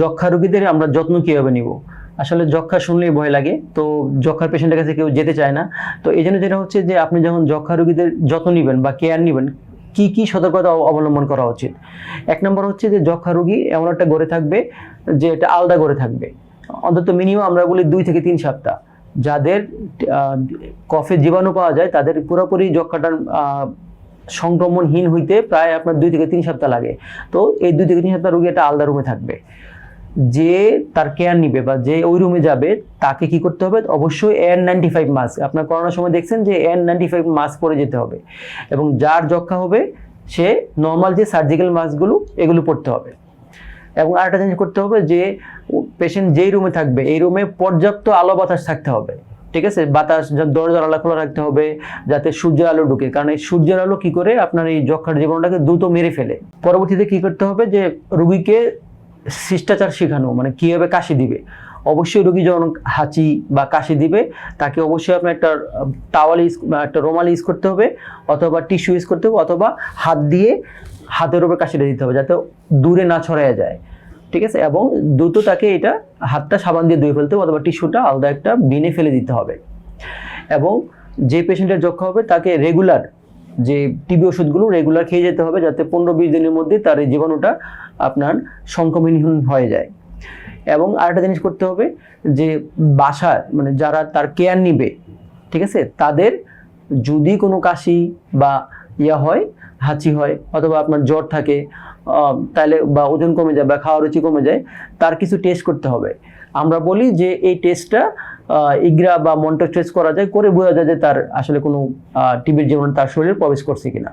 যক্ষা রোগীদের আমরা যত্ন কীভাবে নিব? আসলে যক্ষা শুনলেই ভয় লাগে, তো যক্ষার পেশেন্টের কাছে কেউ যেতে চায় না। তো এই জন্য যেটা হচ্ছে যে আপনি যখন যক্ষা রোগীদের যত্ন নেবেন বা কেয়ার নেবেন, কি কি সতর্কতা অবলম্বন করা উচিত? এক নম্বর হচ্ছে যে যক্ষা রোগী এমন একটা গড়ে থাকবে যে এটা আলাদা গড়ে থাকবে। অন্তত মিনিমাম আমরা বলি দুই থেকে তিন সপ্তাহ। যাদের কফে জীবাণু পাওয়া যায়, তাদের পুরোপুরি যক্ষাটার সংক্রমণহীন হইতে প্রায় আপনার দুই থেকে তিন সপ্তাহ লাগে। তো এই দুই থেকে তিন সপ্তাহ রোগী একটা আলাদা রুমে থাকবে। যে তার কেয়ার নিবে বা যে ওই রুমে যাবে, তাকে কি করতে হবে? অবশ্যই এন নাইনটি ফাইভ মাস্ক আপনার করোনার সময় দেখছেন যে এন নাইনটি ফাইভ মাস্ক পরে যেতে হবে। এবং যার যক্ষা হবে, সে নর্মাল যে সার্জিক্যাল মাস্কগুলো এগুলো পরতে হবে। এবং আরেকটা জিনিস করতে হবে যে পেশেন্ট যেই রুমে থাকবে, এই রুমে পর্যাপ্ত আলো বাতাস থাকতে হবে। ঠিক আছে? বাতাস দরজার আলো খোলা রাখতে হবে, যাতে সূর্যের আলো ঢুকে। কারণ এই সূর্যের আলো কি করে? আপনার এই যক্ষার জীবনটাকে দ্রুত মেরে ফেলে। পরবর্তীতে কি করতে হবে? যে রুগীকে শিষ্টাচার শেখানো মানে কীভাবে কাশি দিবে। অবশ্যই রুগী যখন হাঁচি বা কাশি দিবে, তাকে অবশ্যই আপনার একটা টাওয়াল ইউজ একটা রোমাল ইউজ করতে হবে, অথবা টিস্যু ইউজ করতে হবে, অথবা হাত দিয়ে হাতের উপর কাশিটা দিতে হবে, যাতে দূরে না ছড়ায় যায়। ঠিক আছে? এবং দ্রুত তাকে এটা হাতটা সাবান দিয়ে ধুয়ে ফেলতে হবে, অথবা টিস্যুটা আলাদা একটা বিনে ফেলে দিতে হবে। এবং যে পেশেন্টের যক্ষা হবে, তাকে রেগুলার যে টিবি ওষুধগুলো রেগুলার খেয়ে যেতে হবে যাতে পনেরো বিশ দিনের মধ্যে তার এই জীবাণুটা আপনার সংক্রমণহীন হয়ে যায়। এবং আরেকটা জিনিস করতে হবে যে বাসার মানে যারা তার কেয়ার নিবে, ঠিক আছে? তাদের যদি কোনো কাশি বা ইয়া হয়, হাঁচি হয় অথবা আপনার জ্বর থাকে তাহলে বা ওজন কমে যায় বা খাওয়া রুচি কমে যায়, তার কিছু টেস্ট করতে হবে। আমরা বলি যে এই টেস্টটা ইগরা বা টেস্ট করা যায় করে বোঝা যায় যে তার আসলে কোনো টিবির জীবন, তার শরীরে প্রবেশ করছে কিনা।